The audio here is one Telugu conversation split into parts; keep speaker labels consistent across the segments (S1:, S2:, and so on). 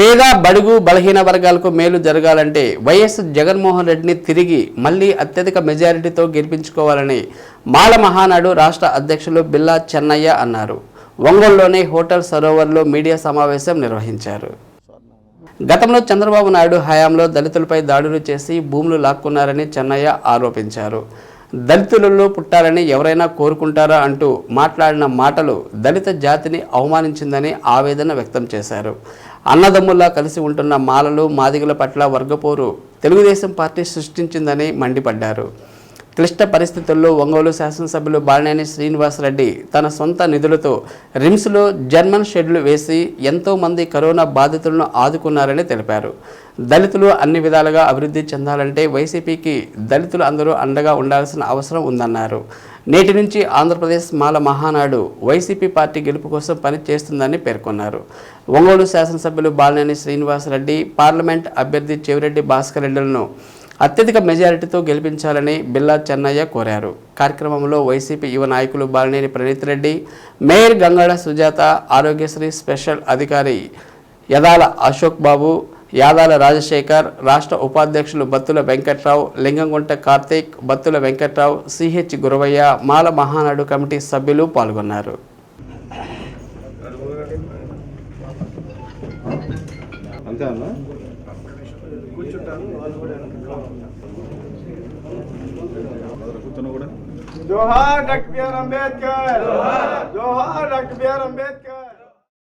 S1: పేద బడుగు బలహీన వర్గాలకు మేలు జరగాలంటే వైఎస్ జగన్మోహన్ రెడ్డిని తిరిగి మళ్ళీ అత్యధిక మెజారిటీతో గెలిపించుకోవాలని మాల మహానాడు రాష్ట్ర అధ్యక్షులు బిల్లా చెన్నయ్య అన్నారు. ఒంగోలులోని హోటల్ సరోవర్లో మీడియా సమావేశం నిర్వహించారు. గతంలో చంద్రబాబు నాయుడు హయాంలో దళితులపై దాడులు చేసి భూములు లాక్కున్నారని చెన్నయ్య ఆరోపించారు. దళితులలో పుట్టాలని ఎవరైనా కోరుకుంటారా అంటూ మాట్లాడిన మాటలు దళిత జాతిని అవమానించిందని ఆవేదన వ్యక్తం చేశారు. అన్నదమ్ముల్లా కలిసి ఉంటున్న మాలలు మాదిగల పట్ల వర్గపోరు తెలుగుదేశం పార్టీ సృష్టించిందని మండిపడ్డారు. క్లిష్ట పరిస్థితుల్లో ఒంగోలు శాసనసభ్యులు బాలినేని శ్రీనివాసరెడ్డి తన సొంత నిధులతో రిమ్స్లో జర్మన్ షెడ్లు వేసి ఎంతోమంది కరోనా బాధితులను ఆదుకున్నారని తెలిపారు. దళితులు అన్ని విధాలుగా అభివృద్ధి చెందాలంటే వైసీపీకి దళితులు అందరూ అండగా ఉండాల్సిన అవసరం ఉందన్నారు. నేటి నుంచి ఆంధ్రప్రదేశ్ మాల మహానాడు వైసీపీ పార్టీ గెలుపు కోసం పని చేస్తుందని పేర్కొన్నారు. ఒంగోలు శాసనసభ్యులు బాలినేని శ్రీనివాసరెడ్డి పార్లమెంట్ అభ్యర్థి చెవిరెడ్డి భాస్కర్ రెడ్డిలను అత్యధిక మెజారిటీతో గెలిపించాలని బిల్లా చెన్నయ్య కోరారు. కార్యక్రమంలో వైసీపీ యువ నాయకులు బాలినేని ప్రణీత్ రెడ్డి మేయర్ గంగాడ సుజాత ఆరోగ్యశ్రీ స్పెషల్ అధికారి యదాల అశోక్ బాబు యాదాల రాజశేఖర్ రాష్ట్ర ఉపాధ్యక్షులు బత్తుల వెంకట్రావు లింగంగుంట కార్తీక్ బత్తుల వెంకట్రావు సిహెచ్ గురవయ్య మాల మహానాడు కమిటీ సభ్యులు పాల్గొన్నారు.
S2: అంతే కూర్చున్నా కూడా
S3: జోహార్ డాక్టర్ బిఆర్ అంబేద్కర్. జోహార్ డాక్టర్ బిఆర్ అంబేద్కర్.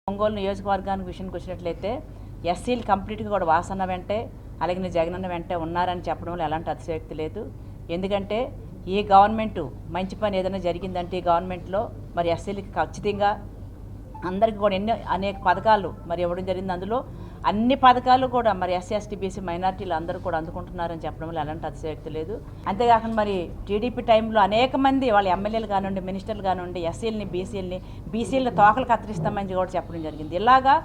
S4: ఒంగోలు నియోజకవర్గానికి విషయానికి వచ్చినట్లయితే ఎస్సీలు కంప్లీట్గా కూడా వాసన వెంటే అలాగే నీ జగనన్న వెంటే ఉన్నారని చెప్పడంలో ఎలాంటి అతిశయోక్తి లేదు. ఎందుకంటే ఈ గవర్నమెంట్ మంచి పని ఏదైనా జరిగిందంటే ఈ గవర్నమెంట్లో మరి ఎస్సీలకి ఖచ్చితంగా అందరికీ కూడా ఎన్నో అనేక పథకాలు మరి ఇవ్వడం జరిగింది. అందులో అన్ని పథకాలు కూడా మరి ఎస్సీ ఎస్టీ బీసీ మైనార్టీలు అందరూ కూడా అందుకుంటున్నారని చెప్పడంలో ఎలాంటి అతిశయక్తి లేదు. అంతేకాకుండా మరి టీడీపీ టైంలో అనేక మంది వాళ్ళ ఎమ్మెల్యేలు కానివ్వండి మినిస్టర్లు కానివ్వండి ఎస్సీలని బీసీలని బీసీలని తోకలు కత్తిరిస్తామని కూడా చెప్పడం జరిగింది. ఇలాగా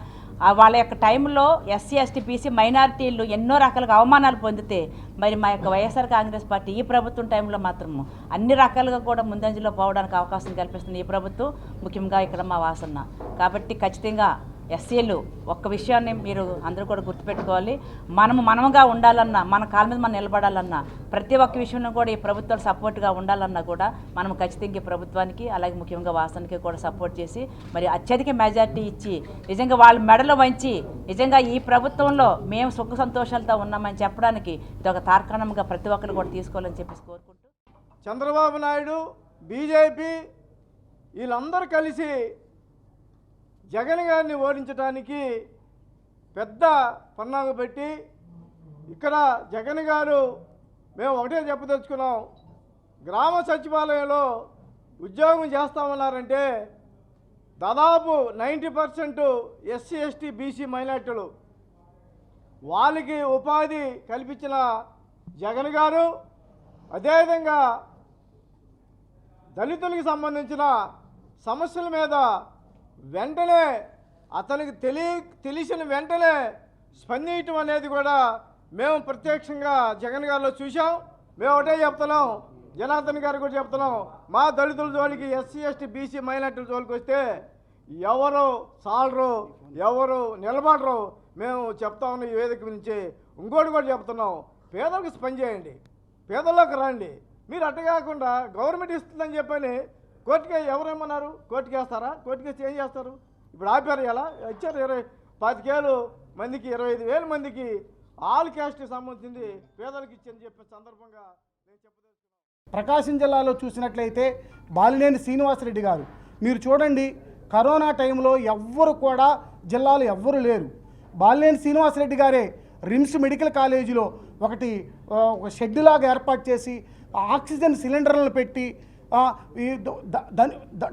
S4: వాళ్ళ యొక్క టైంలో ఎస్సీ ఎస్టీ బీసీ మైనారిటీలు ఎన్నో రకాలుగా అవమానాలు పొందితే మరి మా యొక్క వైఎస్ఆర్ కాంగ్రెస్ పార్టీ ఈ ప్రభుత్వం టైంలో మాత్రము అన్ని రకాలుగా కూడా ముందంజలో పోవడానికి అవకాశం కల్పిస్తుంది ఈ ప్రభుత్వం. ముఖ్యంగా ఇక్కడ మా వాసన కాబట్టి ఖచ్చితంగా ఎస్సీలు ఒక్క విషయాన్ని మీరు అందరూ కూడా గుర్తుపెట్టుకోవాలి. మనము మనముగా ఉండాలన్నా మన కాళ్ళ మీద మనం నిలబడాలన్నా ప్రతి ఒక్క విషయంలో కూడా ఈ ప్రభుత్వాలు సపోర్ట్గా ఉండాలన్నా కూడా మనం ఖచ్చితంగా ప్రభుత్వానికి అలాగే ముఖ్యంగా వాసనకి కూడా సపోర్ట్ చేసి మరి అత్యధిక మెజార్టీ ఇచ్చి నిజంగా వాళ్ళ మెడలు వంచి నిజంగా ఈ ప్రభుత్వంలో మేము సుఖ సంతోషాలతో ఉన్నామని చెప్పడానికి ఇది ఒక తార్కాణంగా ప్రతి ఒక్కరు కూడా తీసుకోవాలని చెప్పేసి కోరుకుంటూ
S3: చంద్రబాబు నాయుడు బీజేపీ వీళ్ళందరూ కలిసి జగన్ గారిని ఓడించడానికి పెద్ద పన్నాగ పెట్టి ఇక్కడ జగన్ గారు మేము ఒకటే చెప్పదలుచుకున్నాం. గ్రామ సచివాలయంలో ఉద్యోగం చేస్తామన్నారంటే దాదాపు ninety percent SC ST BC మైనార్టీలు. వాళ్ళకి ఉపాధి కల్పించిన జగన్ గారు అదేవిధంగా దళితులకు సంబంధించిన సమస్యల మీద వెంటనే అతనికి తెలి తెలిసిన వెంటనే స్పందించడం అనేది కూడా మేము ప్రత్యక్షంగా జగన్ గారిలో చూసాం మేము ఒకటే చెప్తున్నాం. జనార్దన్ గారు కూడా చెప్తున్నాం. మా దళితుల జోలికి ఎస్సీ ఎస్టీ బీసీ మైనార్టీల జోలికి వస్తే ఎవరు సాలరు ఎవరు నిలబడరు మేము చెప్తా ఉన్న ఈ వేదిక నుంచి ఇంకోటి కూడా చెప్తున్నాం. పేదలకు స్పంద్ చేయండి. పేదల్లోకి రండి. మీరు అట్ట కాకుండా గవర్నమెంట్ ఇస్తుందని చెప్పని కోర్టుకి ఎవరేమన్నారు? కోర్టుకి వేస్తారా? కోర్టుకి చేంజ్ ఏం చేస్తారు? ఇప్పుడు ఆపారు ఎలా? ఇచ్చారు ఇరవై పాతికేలు మందికి ఇరవై ఐదు వేల మందికి ఆల్ క్యాస్ట్కి సంబంధించింది పేదలకు ఇచ్చని చెప్పే సందర్భంగా నేను చెప్పదలుచుకున్నాను.
S5: ప్రకాశం జిల్లాలో చూసినట్లయితే బాలినేని శ్రీనివాసరెడ్డి గారు మీరు చూడండి కరోనా టైంలో ఎవ్వరు కూడా జిల్లాలో ఎవ్వరు లేరు. బాలినేని శ్రీనివాసరెడ్డి గారే రిమ్స్ మెడికల్ కాలేజీలో ఒకటి ఒక షెడ్ లాగా ఏర్పాటు చేసి ఆక్సిజన్ సిలిండర్లను పెట్టి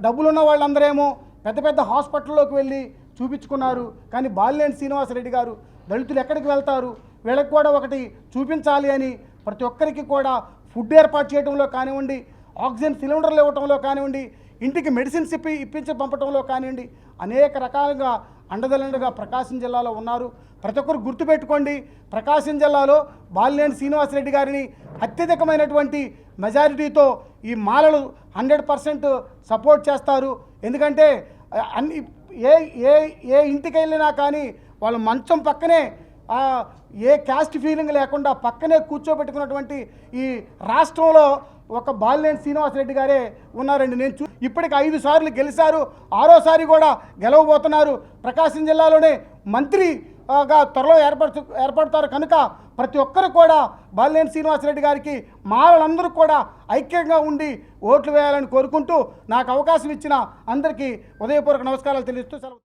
S5: డబ్బులున్న వాళ్ళందరేమో పెద్ద పెద్ద హాస్పిటల్లోకి వెళ్ళి చూపించుకున్నారు. కానీ బాలినేని శ్రీనివాసరెడ్డి గారు దళితులు ఎక్కడికి వెళ్తారు? వీళ్ళకి కూడా ఒకటి చూపించాలి అని ప్రతి ఒక్కరికి కూడా ఫుడ్ ఏర్పాటు చేయడంలో కానివ్వండి ఆక్సిజన్ సిలిండర్లు ఇవ్వటంలో కానివ్వండి ఇంటికి మెడిసిన్స్ ఇప్పి ఇప్పించి పంపటంలో కానివ్వండి అనేక రకాలుగా అండదలండగా ప్రకాశం జిల్లాలో ఉన్నారు. ప్రతి ఒక్కరు గుర్తుపెట్టుకోండి ప్రకాశం జిల్లాలో బాలినేని శ్రీనివాసరెడ్డి గారిని అత్యధికమైనటువంటి మెజారిటీతో ఈ మాలలు హండ్రెడ్ పర్సెంట్ సపోర్ట్ చేస్తారు. ఎందుకంటే అన్ని ఏ ఏ ఏ ఇంటికి వెళ్ళినా కానీ వాళ్ళ మంచం పక్కనే ఏ క్యాస్ట్ ఫీలింగ్ లేకుండా పక్కనే కూర్చోబెట్టుకున్నటువంటి ఈ రాష్ట్రంలో ఒక బాలినేని శ్రీనివాసరెడ్డి గారే ఉన్నారండి. నేను చూ ఇప్పటికి ఐదు సార్లు గెలిచారు. ఆరోసారి కూడా గెలవబోతున్నారు. ప్రకాశం జిల్లాలోనే మంత్రి త్వరలో ఏర్పడు ఏర్పడతారు కనుక ప్రతి ఒక్కరు కూడా బాలినేని శ్రీనివాసరెడ్డి గారికి మాలలందరూ కూడా ఐక్యంగా ఉండి ఓట్లు వేయాలని కోరుకుంటూ నాకు అవకాశం ఇచ్చిన అందరికీ ఉదయపూర్వక నమస్కారాలు తెలియజేస్తూ సెలవు